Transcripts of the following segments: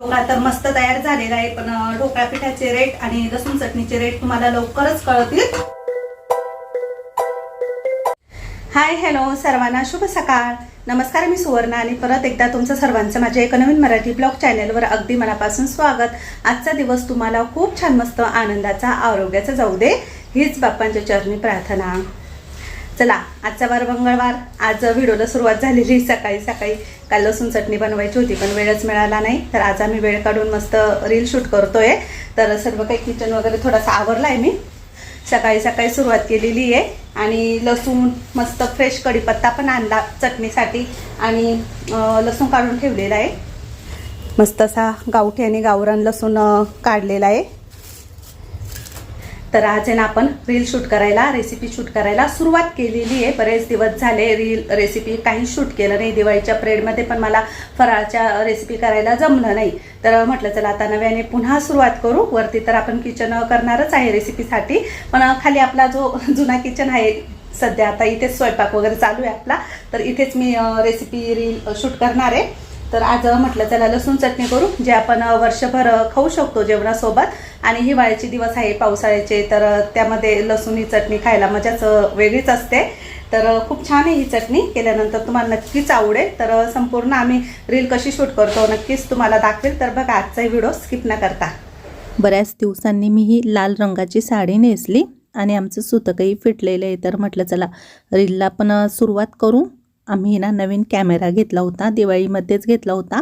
ढोकळा तर मस्त तयार झालेला आहे पण ढोकळा पिठाचे रेट आणि लसूण चटणीचे रेट तुम्हाला लवकरच कळतील. हाय हॅलो सर्वांना शुभ सकाळ. नमस्कार मी सुवर्णा आणि परत एकदा तुमचं सर्वांचं माझ्या एका नवीन मराठी ब्लॉग चॅनलवर अगदी मनापासून स्वागत. आजचा दिवस तुम्हाला खूप छान मस्त आनंदाचा आरोग्याचा जाऊ दे. हीच बाप्पांच्या चरणी प्रार्थना. चला आजचा वार मंगळवार. आज व्हिडिओला सुरुवात झालेली सकाळी सकाळी काल लसूण चटणी बनवायची होती पण वेळच मिळाला नाही. तर आज आम्ही वेळ काढून मस्त रील शूट करतोय. तर सर्व काही किचन वगैरे थोडासा आवरला आहे मी. सकाळी सकाळी सुरुवात केलेली आहे. आणि लसूण मस्त फ्रेश कढीपत्ता पण आणला चटणीसाठी. आणि लसूण काढून ठेवलेला आहे. मस्त असा गावठी आणि गावरान लसूण काढलेला आहे. तर आज आहे ना आपण रील शूट करायला रेसिपी शूट करायला सुरुवात केलेली आहे. बरेच दिवस झाले रील रेसिपी काही शूट केलं नाही. दिवाळीच्या प्रेडमध्ये पण मला फराळच्या रेसिपी करायला जमलं नाही. तर म्हटलं चला आता नव्याने पुन्हा सुरुवात करू. वरती तर आपण किचन करणारच आहे रेसिपीसाठी पण खाली आपला जो जुना किचन आहे सध्या आता इथेच स्वयंपाक वगैरे चालू आहे आपला. तर इथेच मी रेसिपी रील शूट करणार आहे. तर आज म्हटलं चला लसूण चटणी करू जे आपण वर्षभर खाऊ शकतो जेवणासोबत. आणि हिवाळ्याचे दिवस आहे पावसाळ्याचे तर त्यामध्ये लसूण ही चटणी खायला मजाच वेगळीच असते. तर खूप छान आहे ही चटणी केल्यानंतर तुम्हाला नक्कीच आवडेल. तर संपूर्ण आम्ही रील कशी शूट करतो नक्कीच तुम्हाला दाखवेल. तर बघा आजचाही व्हिडिओ स्किप न करता. बऱ्याच दिवसांनी मी ही लाल रंगाची साडी नेसली आणि आमचं सुतकही फिटलेलं आहे. तर म्हटलं चला रीलला पण सुरुवात करू. आम्ही ना नवीन कॅमेरा घेतला होता दिवाळीमध्येच घेतला होता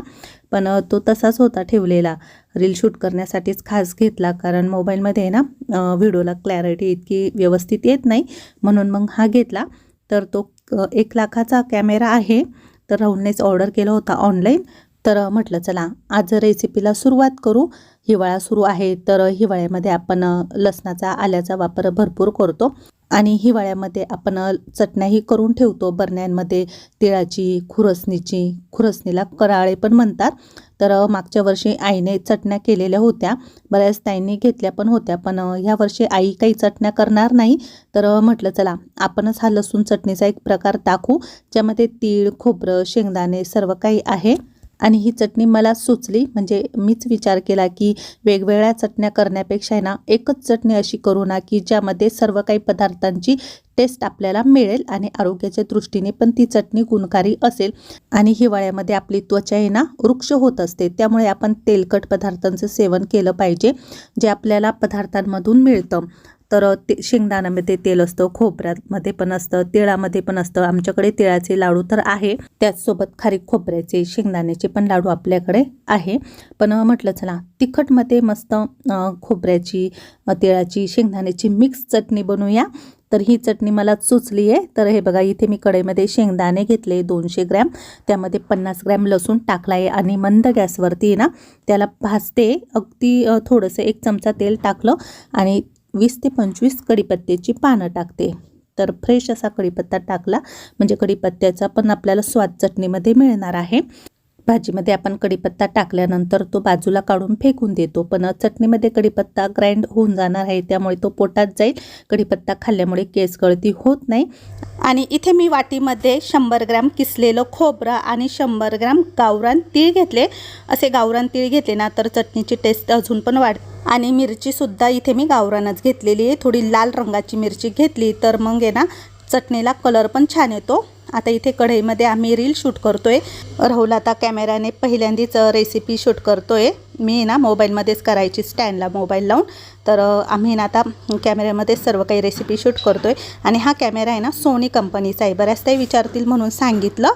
पण तो तसाच होता ठेवलेला. रील शूट करण्यासाठीच खास घेतला कारण मोबाईलमध्ये आहे ना व्हिडिओला क्लॅरिटी इतकी व्यवस्थित येत नाही म्हणून मग हा घेतला. तर तो एक लाखाचा कॅमेरा आहे तर राहुलनेच ऑर्डर केला होता ऑनलाईन. तर म्हटलं चला आज रेसिपीला सुरुवात करू. हिवाळा सुरू आहे तर हिवाळ्यामध्ये आपण लसणाचा आल्याचा वापर भरपूर करतो. आणि हिवाळ्यामध्ये आपण चटण्याही करून ठेवतो. बरण्यांमध्ये तिळाची खुरसणीची खुरसणीला कराळे पण म्हणतात. तर मागच्या वर्षी आईने चटण्या केलेल्या होत्या. बऱ्याच ताईंनी घेतल्या पण होत्या. पण ह्या वर्षी आई काही चटण्या करणार नाही. तर म्हटलं चला आपणच हा लसूण चटणीचा एक प्रकार टाकू ज्यामध्ये तीळ खोबरं शेंगदाणे सर्व काही आहे. आणि ही चटणी मला सुचली. म्हणजे मीच विचार केला की वेगवेगळ्या चटण्या करण्यापेक्षा आहे ना एकच चटणी अशी करू ना की ज्यामध्ये सर्व काही पदार्थांची टेस्ट आपल्याला मिळेल आणि आरोग्याच्या दृष्टीने पण ती चटणी गुणकारी असेल. आणि हिवाळ्यामध्ये आपली त्वचा आहे ना वृक्ष होत असते. त्यामुळे आपण तेलकट पदार्थांचं सेवन केलं पाहिजे जे आपल्याला पदार्थांमधून मिळतं. तर ते शेंगदाण्यामध्ये तेल असतं खोबऱ्यामध्ये पण असतं तिळामध्ये पण असतं. आमच्याकडे तिळाचे लाडू तर आहे. त्याचसोबत खारीक खोबऱ्याचे शेंगदाण्याचे पण लाडू आपल्याकडे आहे. पण म्हटलं चला तिखटमध्ये मस्त खोबऱ्याची तिळाची शेंगदाण्याची मिक्स चटणी बनवूया. तर ही चटणी मला सुचली आहे. तर हे बघा इथे मी कढईमध्ये शेंगदाणे घेतले दोनशे ग्रॅम. त्यामध्ये पन्नास ग्रॅम लसूण टाकला आहे आणि मंद गॅसवरती आहे ना त्याला भाजते. अगदी थोडंसं एक चमचा तेल टाकलं आणि वीस ते पंचवीस कढीपत्त्याची पानं टाकते. तर फ्रेश असा कढीपत्ता टाकला म्हणजे कढीपत्त्याचा पण आपल्याला स्वाद चटणीमध्ये मिळणार आहे. भाजीमध्ये आपण कढीपत्ता टाकल्यानंतर तो बाजूला काढून फेकून देतो. पण चटणीमध्ये कढीपत्ता ग्राइंड होऊन जाणार आहे त्यामुळे तो पोटात जाईल. कढीपत्ता खाल्ल्यामुळे केस गळती होत नाही. आणि इथे मी वाटीमध्ये शंभर ग्रॅम किसलेलं खोबरं आणि शंभर ग्रॅम गावरान तीळ घेतले. असे गावरान तीळ घेतले ना तर चटणीची टेस्ट अजून पण वाढ आणि मिरचीसुद्धा इथे मी गावरानच घेतलेली आहे. थोडी लाल रंगाची मिरची घेतली तर मग आहे ना चटणीला कलर पण छान येतो. आता इथे कढईमध्ये आम्ही रील शूट करतो आहे राहुल आता कॅमेराने पहिल्यांदीच रेसिपी शूट करतो आहे मी ना मोबाईलमध्येच करायची स्टँडला मोबाईल लावून. तर आम्ही ना आता कॅमेऱ्यामध्ये सर्व काही रेसिपी शूट करतो आहे आणि हा कॅमेरा आहे ना सोनी कंपनीचा आहे. बऱ्याच काही विचारतील म्हणून सांगितलं.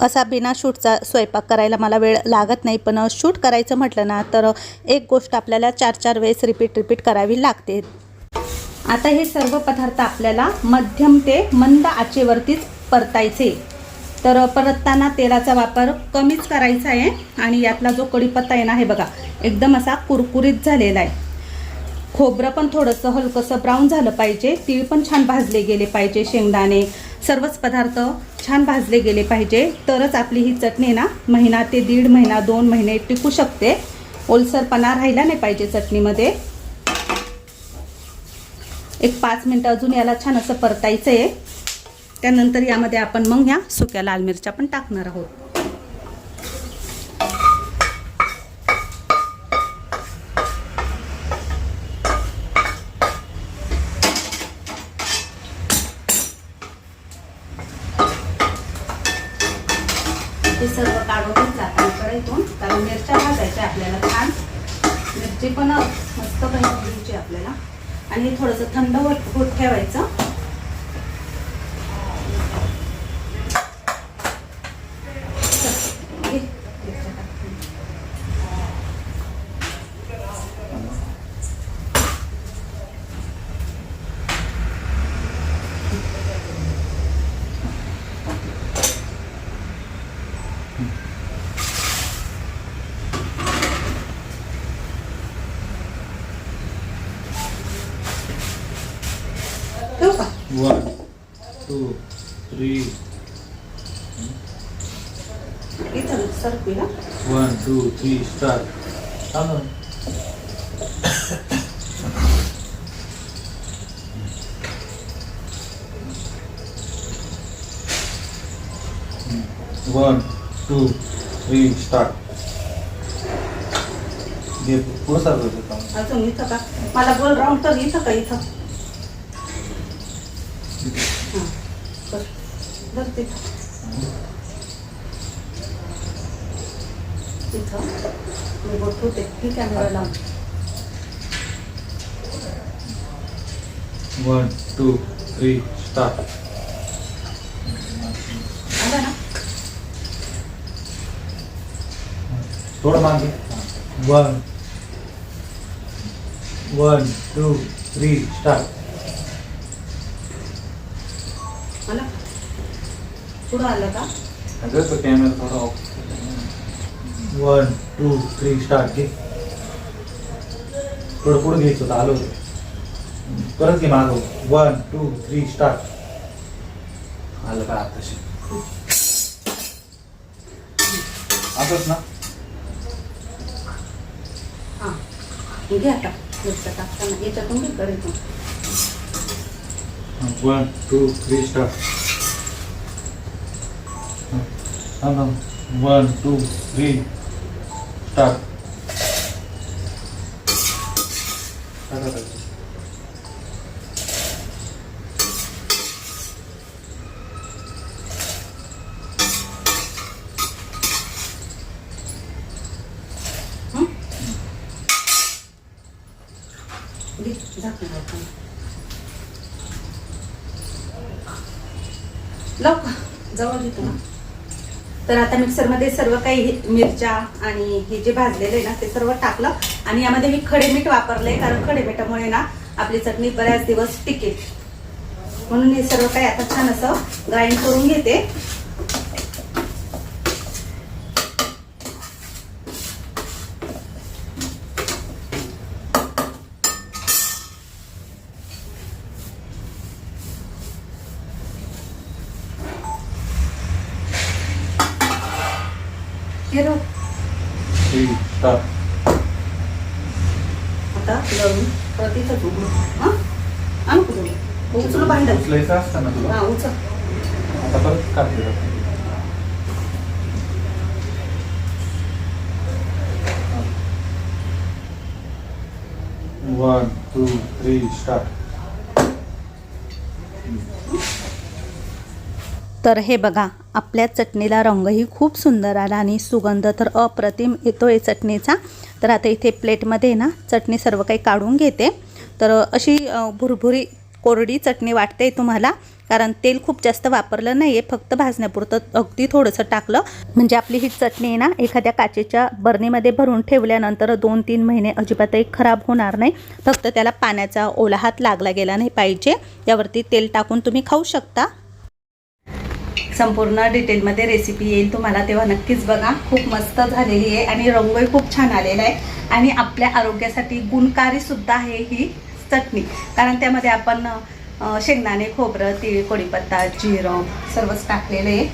असा बिना शूटचा स्वयंपाक करायला मला वेळ लागत नाही पण शूट करायचं म्हटलं ना तर एक गोष्ट आपल्याला चार चार वेळेस रिपीट रिपीट करावी लागते. आता हे सर्व पदार्थ आपल्याला मध्यम ते मंद आचेवरतीच परतायचे. तर परतताना तेलाचा वापर कमीच करायचा आहे आणि यातला जो कढीपत्ता आहे ना हे बघा एकदम असा कुरकुरीत झालेला आहे. खोबरं पण थोडंसं हलकंसं ब्राऊन झालं पाहिजे. तीळ पण छान भाजले गेले पाहिजे शेंगदाणे. सर्वच पदार्थ छान भाजले गेले पाहिजे. तरच आपली ही चटणी ना महिना ते दीड महिना दोन महिने टिकू शकते. ओलसरपणा राहिला नाही पाहिजे चटणीमध्ये. एक पाच मिनटं अजून याला छान असं परतायचं आहे त्यानंतर यामध्ये आपण मग ह्या सुक्या लाल मिरच्या पण टाकणार आहोत. ते सर्व काढून जातात कढईतून कारण मिरच्या भाजायच्या आपल्याला छान. मिरची पण मस्त भाजायची आपल्याला. आणि थोडंसं थंड होत होत ठेवायचं. One two three one two three start चालू वन टू थ्री स्टार्ट घेतो सारखं इथं का? मला बोल राहून तर इथं का इथं? धर तिथं. मी बोट होते ठीक आहे मी लावून One, two, three, start. आला ना? थोडं मागे. One one two three start पुढं आलं का? अगं तो कॅमेरा थोडा off one two three start घे. थोडं पुढं घ्यायचं होतं आलो होतं. परत घे मागं. वन टू थ्री स्टार्ट आलं का आताशी? असंच ना. हां. घे आता. टाकताना. याच्यातून कढईतून वन टू थ्री स्टार्ट थांब थांब वन टू थ्री स्टार्ट हं? घे झाकून लाव. लाव का जवळ घेतो ना तर आता मिक्सरमध्ये सर्व काही मिरच्या आणि हे जे भाजलेलं आहे ना ते सर्व टाकलं. आणि यामध्ये मी खडे मीठ वापरलंय कारण खडे मिठामुळे ना आपली चटणी बऱ्याच दिवस टिकेल. म्हणून हे सर्व काही आता छान असं ग्राइंड करून घेते हे बघ, थ्री स्टार्ट आता लवून परत इथं उघडू हां? आणू का तुम्ही उचलू भांडण उचलायचं असतं ना तुला? हां उचल. आता परत काढते वन टू थ्री स्टार्ट तर हे बघा आपल्या चटणीला रंगही खूप सुंदर आला आणि सुगंध तर अप्रतिम येतो आहे चटणीचा. तर आता इथे प्लेटमध्ये ना चटणी सर्व काही काढून घेते. तर अशी भुरभुरी कोरडी चटणी वाटते तुम्हाला कारण तेल खूप जास्त वापरलं नाही आहे फक्त भाजण्यापुरतं अगदी थोडंसं टाकलं. म्हणजे आपली ही चटणी आहे ना एखाद्या काचेच्या बरणीमध्ये भरून ठेवल्यानंतर दोन तीन महिने अजिबातही खराब होणार नाही. फक्त त्याला पाण्याचा ओला हात लागला गेला नाही पाहिजे. यावरती तेल टाकून तुम्ही खाऊ शकता. संपूर्ण डिटेलमध्ये रेसिपी येईल तुम्हाला तेव्हा नक्कीच बघा. खूप मस्त झालेली आहे आणि रंगही खूप छान आलेला आहे. आणि आपल्या आरोग्यासाठी गुणकारीसुद्धा आहे ही चटणी. कारण त्यामध्ये आपण शेंगदाणे खोबरं तीळ कोडीपत्ता जिरं सर्वच टाकलेलं आहे.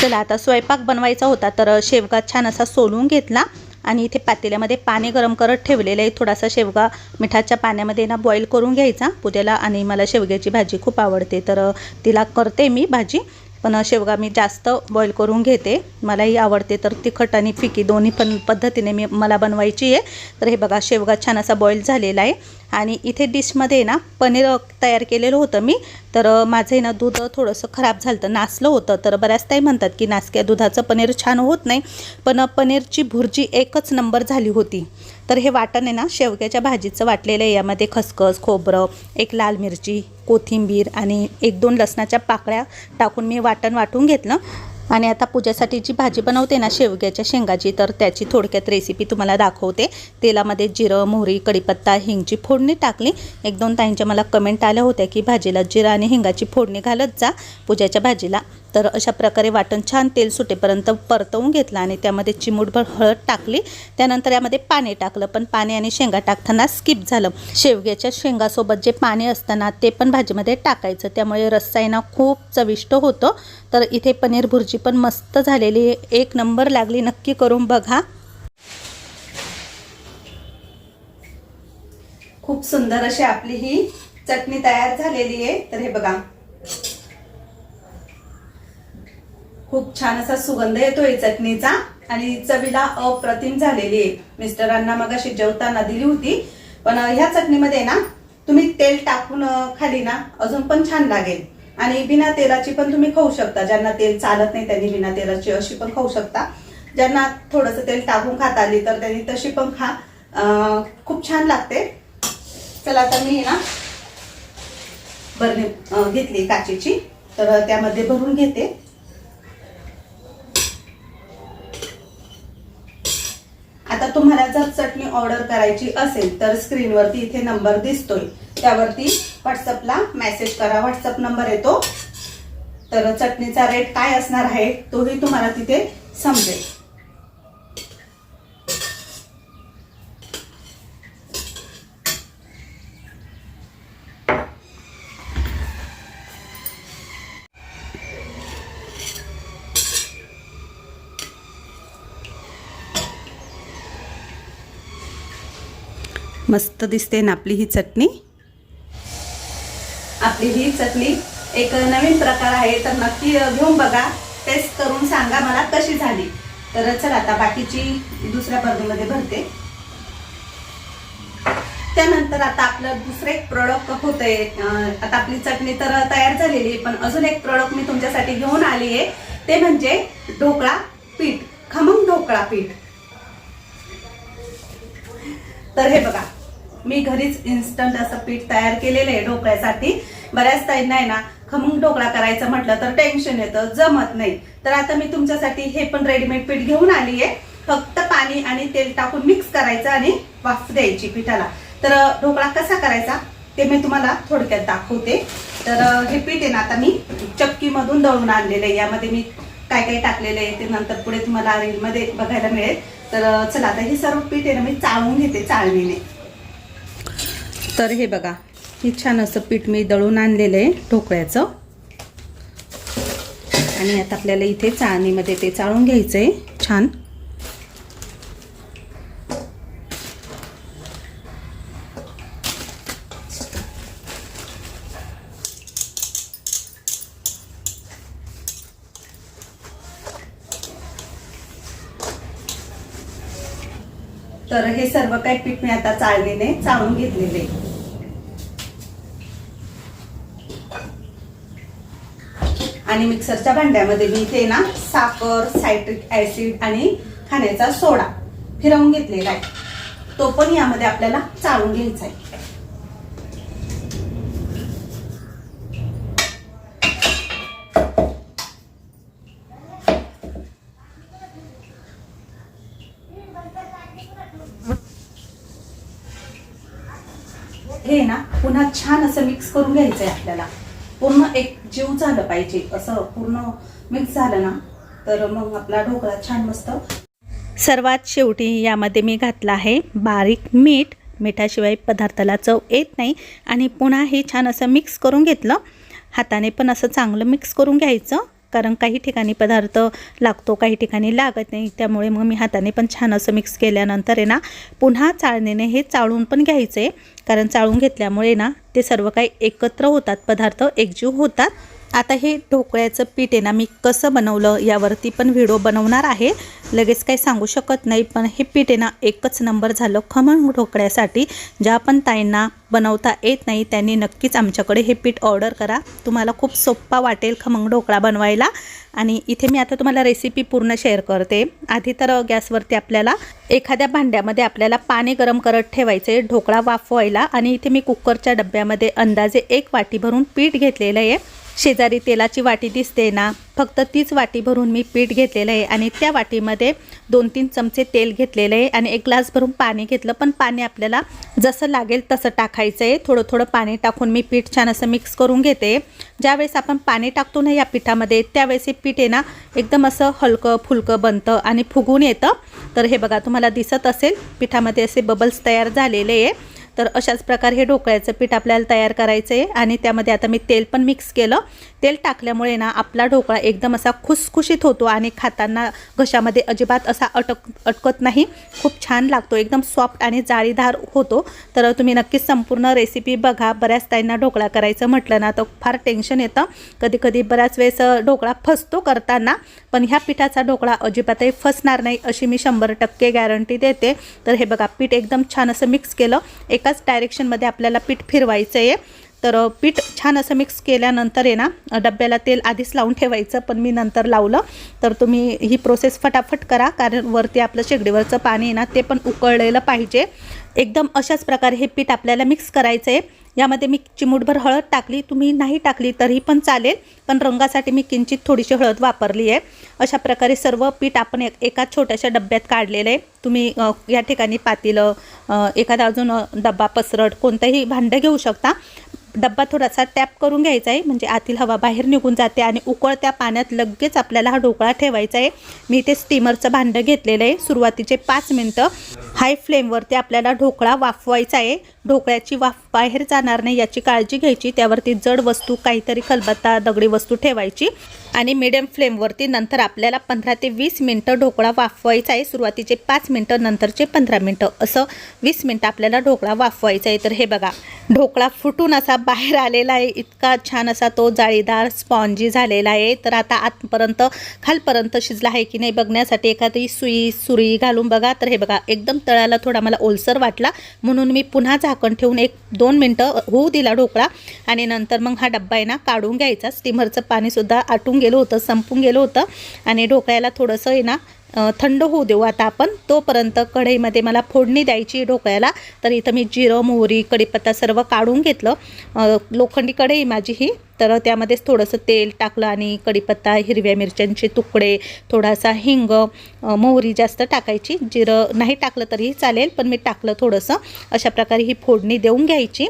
चला आता स्वयंपाक बनवायचा होता तर शेवगा छान असा सोलून घेतला. आणि इथे पातेल्यामध्ये पाणी गरम करत ठेवलेलं आहे. थोडासा शेवगा मिठाच्या पाण्यामध्ये ना बॉईल करून घ्यायचा. पुद्याला आणि मला शेवग्याची भाजी खूप आवडते. तर तिला करते मी भाजी. पण शेवगा मी जास्त बॉईल करून घेते. मलाही आवडते. तर तिखट आणि फिकी दोन्ही पण पद्धतीने मी मला बनवायची आहे. तर हे बघा शेवगा छान असा बॉईल झालेला आहे. आणि इथे डिशमध्ये ना पनीर तयार केलेलं होतं मी. तर माझं आहे ना दूध थोडंसं खराब झालं होतं नासलं होतं. तर बऱ्याच ताई म्हणतात की नासक्या दुधाचं पनीर छान होत नाही. पण पनीरची भुर्जी एकच नंबर झाली होती. तर हे वाटण आहे ना शेवग्याच्या भाजीचं वाटलेलं आहे. यामध्ये खसखस खोबरं एक लाल मिरची कोथिंबीर आणि एक दोन लसणाच्या पाकळ्या टाकून मी वाटण वाटून घेतलं. आणि आता पूजेसाठी जी भाजी बनवते ना शेवग्याच्या शेंगाची तर त्याची थोडक्यात रेसिपी तुम्हाला दाखवते. तेलामध्ये जिरं मोहरी कढीपत्ता हिंगची फोडणी टाकली. एक दोन ताईंच्या मला कमेंट आल्या होत्या की भाजीला जिरं आणि हिंगाची फोडणी घालत जा पूजेच्या भाजीला. तर अशा प्रकारे वाटण छान तेल सुटेपर्यंत परतवून घेतलं आणि त्यामध्ये चिमूटभर हळद टाकली. त्यानंतर यामध्ये पाणी टाकलं पण पाणी आणि शेंगा टाकताना स्किप झालं. शेवग्याच्या शेंगासोबत जे पाणी असतं ना ते पण भाजीमध्ये टाकायचं. त्यामुळे रस्सा आहे ना खूप चविष्ट होतं. तर इथे पनीर भुर्जी पण मस्त झालेली आहे. एक नंबर लागली नक्की करून बघा. खूप सुंदर अशी आपली ही चटणी तयार झालेली आहे. तर हे बघा. खूप छान असा सुगंध येतोय चटणीचा. आणि चवीला अप्रतिम झालेली आहे. मिस्टरांना मग अशी जेवताना दिली होती. पण ह्या चटणीमध्ये ना तुम्ही तेल टाकून खाली ना अजून पण छान लागेल. आणि बिना तेलाची पण तुम्ही खाऊ शकता. ज्यांना तेल चालत नाही त्यांनी बिना तेलाची अशी पण खाऊ शकता. ज्यांना थोडंसं तेल टाकून खाता आली तर त्यांनी तशी पण खा. खूप छान लागते. चला आता मी ना बरणी घेतली काचेची. तर त्यामध्ये भरून घेते. आता तुम्हाला जर चटणी ऑर्डर करायची असेल तर स्क्रीनवरती इथे नंबर दिसतोय. त्यावरती व्हॉट्सअपला मेसेज करा. व्हॉट्सअप नंबर येतो. तर चटणीचा रेट काय असणार आहे तोही तुम्हाला तिथे समजेल. मस्त दिसते ना आपली ही चटणी. आपली ही चटणी एक नवीन प्रकार आहे तर नक्की घेऊन बघा. टेस्ट करून सांगा मला कशी झाली. तर चला आता बाकीची दुसऱ्या बर्नीमध्ये भरते. त्यानंतर आता आपलं दुसरं एक प्रोडक्ट होतंय. आता आपली चटणी तर तयार झालेली आहे पण अजून एक प्रोडक्ट मी तुमच्यासाठी घेऊन आली आहे. ते म्हणजे ढोकळा पीठ खमंग ढोकळा पीठ. तर हे बघा. मी घरीच इन्स्टंट असं पीठ तयार केलेलं आहे ढोकळ्यासाठी बऱ्याच ताईंना आहे ना खमंग ढोकळा करायचं म्हटलं तर टेन्शन येतं जमत नाही. तर आता मी तुमच्यासाठी हे पण रेडीमेड पीठ घेऊन आली आहे. फक्त पाणी आणि तेल टाकून मिक्स करायचं आणि वाफ द्यायची पिठाला. तर ढोकळा कसा करायचा ते मी तुम्हाला थोडक्यात दाखवते. तर हे पीठ आहे ना आता मी चक्कीमधून दळून आणलेलं आहे. यामध्ये मी काय काय टाकलेलं आहे ते नंतर पुढे तुम्हाला रीलमध्ये बघायला मिळेल. तर चला आता हे सर्व पीठ आहे ना मी चाळून घेते चाळणीने. तर हे बघा हे छान असं पीठ मी दळून आणलेलं आहे ढोकळ्याचं. आणि आता आपल्याला इथे चाळणीमध्ये ते चाळून घ्यायचं आहे छान. तर हे सर्व काही पीठ मी आता चाळणीने चाळून घेतलेले आणि मिक्सरच्या भांड्यामध्ये मी ते ना साखर सायट्रिक ऍसिड आणि खाण्याचा सोडा फिरवून घेतलेला आहे. तो पण यामध्ये आपल्याला चाळून घ्यायचा आहे. हे ना पुन्हा छान असं मिक्स करून घ्यायचं आहे आपल्याला. पूर्ण एक जीव झालं पाहिजे असं पूर्ण मिक्स झालं ना तर मग आपला ढोकळा छान मस्त. सर्वात शेवटी यामध्ये मी घातलं आहे बारीक मीठ. मिठाशिवाय पदार्थाला चव येत नाही आणि पुन्हा हे छान असं मिक्स करून घेतलं. हाताने पण असं चांगलं मिक्स करून घ्यायचं. कारण काही ठिकाणी पदार्थ लागतो काही ठिकाणी लागत नाही. त्यामुळे मग मी हाताने पण छान असं मिक्स केल्यानंतर आहे ना पुन्हा चाळणीने हे चाळून पण घ्यायचं. आहे कारण चाळून घेतल्यामुळे ना ते सर्व काही एकत्र होतात पदार्थ एकजीव होतात. आता हे ढोकळ्याचं पीठ आहे ना मी कसं बनवलं यावरती पण व्हिडिओ बनवणार आहे. लगेच काही सांगू शकत नाही पण हे पीठ आहे ना एकच नंबर झालं खमण ढोकळ्यासाठी. ज्या पण ताईंना बनवता येत नाही त्यांनी नक्कीच आमच्याकडे हे पीठ ऑर्डर करा. तुम्हाला खूप सोप्पा वाटेल खमंग ढोकळा बनवायला. आणि इथे मी आता तुम्हाला रेसिपी पूर्ण शेअर करते. आधी तर गॅसवरती आपल्याला एखाद्या भांड्यामध्ये आपल्याला पाणी गरम करत ठेवायचे ढोकळा वाफवायला. आणि इथे मी कुकरच्या डब्यामध्ये अंदाजे एक वाटी भरून पीठ घेतलेलं आहे. शेजारी तेलाची वाटी दिसते ना फक्त तीच वाटी भरून मी पीठ घेतलेलं आहे आणि त्या वाटीमध्ये दोन तीन चमचे तेल घेतलेलं आहे आणि एक ग्लास भरून पाणी घेतलं. पण पाणी आपल्याला जसं लागेल तसं टाकायचं आहे. थोडं थोडं पाणी टाकून मी पीठ छान असं मिक्स करून घेते. ज्यावेळेस आपण पाणी टाकतो ना या पिठामध्ये त्यावेळेस हे पीठ आहे ना एकदम असं हलकं फुलकं बनतं आणि फुगून येतं. तर हे बघा तुम्हाला दिसत असेल पिठामध्ये असे बबल्स तयार झालेले आहे. तर अशाच प्रकारे हे ढोकळ्याचं पीठ आपल्याला तयार करायचं आहे आणि त्यामध्ये आता मी तेल पण मिक्स केलं. तेल टाकल्यामुळे ना आपला ढोकळा एकदम असा खुसखुशीत होतो आणि खाताना घशामध्ये अजिबात असा अटक अटकत नाही. खूप छान लागतो. एकदम सॉफ्ट आणि जाळीदार होतो. तर तुम्ही नक्कीच संपूर्ण रेसिपी बघा. बऱ्याच ताईंना ढोकळा करायचं म्हटलं ना तर फार टेन्शन येतं. कधी कधी बऱ्याच वेळेस ढोकळा फसतो करताना पण ह्या पिठाचा ढोकळा अजिबातही फसणार नाही अशी मी शंभर टक्के गॅरंटी देते. तर हे बघा पीठ एकदम छान असं मिक्स केलं. एक एकाच डायरेक्शनमध्ये आपल्याला पीठ फिरवायचं आहे तर पीठ छान असं मिक्स केल्यानंतर आहे ना डब्याला तेल आधीच लावून ठेवायचं पण मी नंतर लावलं. तर तुम्ही ही प्रोसेस फटाफट करा कारण वरती आपलं शेगडीवरचं पाणी आहे ना ते पण उकळलेलं पाहिजे. एकदम अशाच प्रकारे हे पीठ आपल्याला मिक्स करायचं आहे यामध्ये मी चिमूटभर हळद टाकली. तुम्ही नाही टाकली तरी पण चालेल पण रंगासाठी मी किंचित थोडीशी हळद वापरली आहे. अशा प्रकारे सर्व पीठ आपण एक एका छोट्याशा डब्यात काढलेलं आहे. तुम्ही या ठिकाणी पातील एखादा अजून डब्बा पसरट कोणतंही भांडं घेऊ शकता. डब्बा थोडासा टॅप करून घ्यायचा आहे. म्हणजे आतील हवा बाहेर निघून जाते आणि उकळत्या पाण्यात लगेच आपल्याला हा ढोकळा ठेवायचा आहे. मी इथे स्टीमरचं भांडं घेतलेलं आहे. सुरुवातीचे पाच मिनटं हाय फ्लेमवरती आपल्याला ढोकळा वाफवायचा आहे. ढोकळ्याची वाफ बाहेर जाणार नाही याची काळजी घ्यायची. त्यावरती जड वस्तू काहीतरी खलबत्ता दगडी वस्तू ठेवायची. आणि मिडियम फ्लेमवरती नंतर आपल्याला पंधरा ते वीस मिनटं ढोकळा वाफवायचा आहे. सुरुवातीचे पाच मिनटं नंतरचे पंधरा मिनटं असं वीस मिनटं आपल्याला ढोकळा वाफवायचा आहे. तर हे बघा ढोकळा फुटून असा बाहेर आलेला आहे. इतका छान असा तो जाळीदार स्पॉन्जी झालेला आहे. तर आता आतपर्यंत खालपर्यंत शिजला आहे की नाही बघण्यासाठी एखादी सुई सुरी घालून बघा. तर हे बघा एकदम तळाला थोडा मला ओलसर वाटला. म्हणून मी पुन्हा झाकण ठेवून एक दोन मिनटं होऊ दिला ढोकळा. आणि नंतर मग हा डब्बा आहे ना काढून घ्यायचा. स्टीमरचं पाणीसुद्धा आटून गेलं होतं संपून गेलं होतं. आणि ढोकळ्याला थोडंसं आहे ना थंड होऊ देऊ. आता आपण तोपर्यंत कढईमध्ये मला फोडणी द्यायची ढोकळ्याला. तर इथं मी जिरं मोहरी कढीपत्ता सर्व काढून घेतलं. लोखंडी कढई माझी ही. तर त्यामध्येच थोडंसं तेल टाकलं आणि कढीपत्ता हिरव्या मिरच्यांचे तुकडे थोडासा हिंग मोहरी जास्त टाकायची. जिरं नाही टाकलं तरीही चालेल पण मी टाकलं थोडंसं. अशा प्रकारे ही फोडणी देऊन घ्यायची.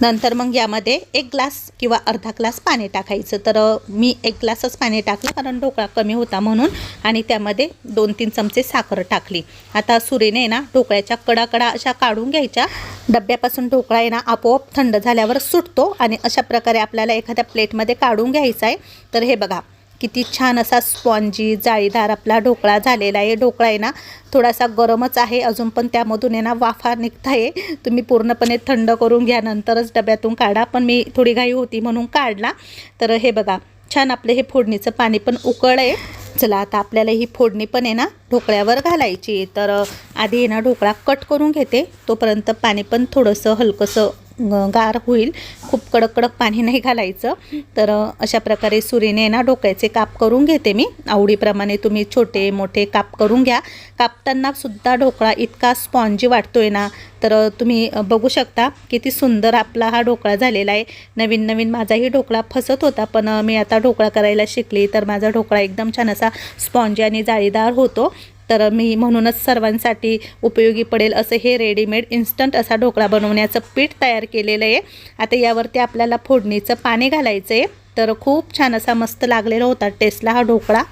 नंतर मग यामध्ये एक ग्लास किंवा अर्धा ग्लास पाणी टाकायचं. तर मी एक ग्लासच पाणी टाकलं कारण ढोकळा कमी होता म्हणून आणि त्यामध्ये दोन तीन चमचे साखर टाकली. आता सुरीने ना ढोकळ्याच्या कडाकडा अशा काढून घ्यायच्या. डब्यापासून ढोकळा आहे ना आपोआप थंड झाल्यावर सुटतो आणि अशा प्रकारे आपल्याला एखाद्या त्या प्लेटमध्ये काढून घ्यायचा आहे. तर हे बघा किती छान असा स्पॉन्जी जाळीदार आपला ढोकळा झालेला आहे. ढोकळा आहे ना थोडासा गरमच आहे. अजून पण त्यामधून आहे ना वाफा निघता आहे तुम्ही पूर्णपणे थंड करून घ्या. नंतरच डब्यातून काढा. पण मी थोडी घाई होती म्हणून काढला. तर हे बघा छान आपलं हे फोडणीचं पाणी पण उकळ आहे. चला आता आपल्याला ही फोडणी पण आहे ना ढोकळ्यावर घालायची तर आधी आहे ना ढोकळा कट करून घेते. तोपर्यंत पाणी पण थोडंसं हलकंसं गार होईल. खूप कडक कडक पाणी नाही घालायचं. तर अशा प्रकारे सुरीने ना डोक्याचे काप करून घेते मी. आवडीप्रमाणे तुम्ही छोटे मोठे काप करून घ्या. कापताना सुद्धा ढोकळा इतका स्पॉन्जी वाटतोय ना तर तुम्ही बघू शकता किती सुंदर आपला हा ढोकळा झालेला आहे. नवीन नवीन माझाही ढोकळा फसत होता पण मी आता ढोकळा करायला शिकली तर माझा ढोकळा एकदम छान असा स्पॉन्जी आणि जाळीदार होतो. तर मी म्हणूनच सर्वांसाठी उपयोगी पडेल असं हे रेडीमेड इन्स्टंट असा ढोकळा बनवण्याचं पीठ तयार केलेलं आहे. आता यावरती आपल्याला फोडणीचं पाणी घालायचं आहे तर खूप छान असा मस्त लागलेला होता टेस्टला हा ढोकळा.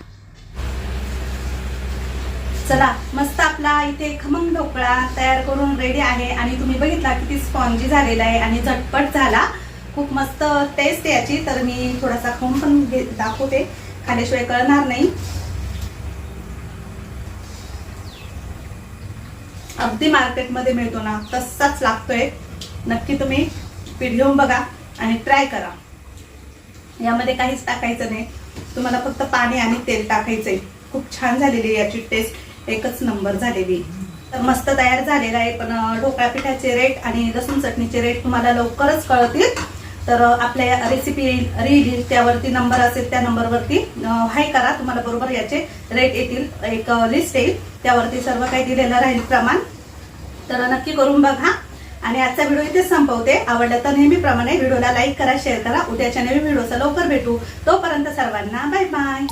चला मस्त आपला इथे खमंग ढोकळा तयार करून रेडी आहे. आणि तुम्ही बघितला किती स्पॉन्जी झालेला आहे आणि झटपट झाला. खूप मस्त टेस्ट याची. तर मी थोडासा खाऊन पण दाखवते. खाल्याशिवाय कळणार नाही. अगदी मार्केटमध्ये मिळतो ना तसाच लागतोय. नक्की तुम्ही पीठ घेऊन बघा आणि ट्राय करा. यामध्ये काहीच टाकायचं नाही. तुम्हाला फक्त पाणी आणि तेल टाकायचंय. खूप छान झालेली याची टेस्ट एकच नंबर झालेली. तर मस्त तयार झालेला आहे पण ढोकळा पिठाचे रेट आणि लसूण चटणीचे रेट तुम्हाला लवकरच कळतील. तर आपल्या रेसिपी येईल रील येईल त्यावरती नंबर असेल त्या नंबरवरती हाय करा. तुम्हाला बरोबर याचे रेट येतील. एक लिस्ट येईल. त्यावरती सर्व काही दिलेलं राहील प्रमाण. तर नक्की करून बघा. आणि आजचा व्हिडिओ इथेच संपवते. आवडला तर नेहमीप्रमाणे व्हिडिओला लाईक करा शेअर करा. उद्याच्या नवीन व्हिडिओचा लवकर भेटू. तोपर्यंत सर्वांना बाय बाय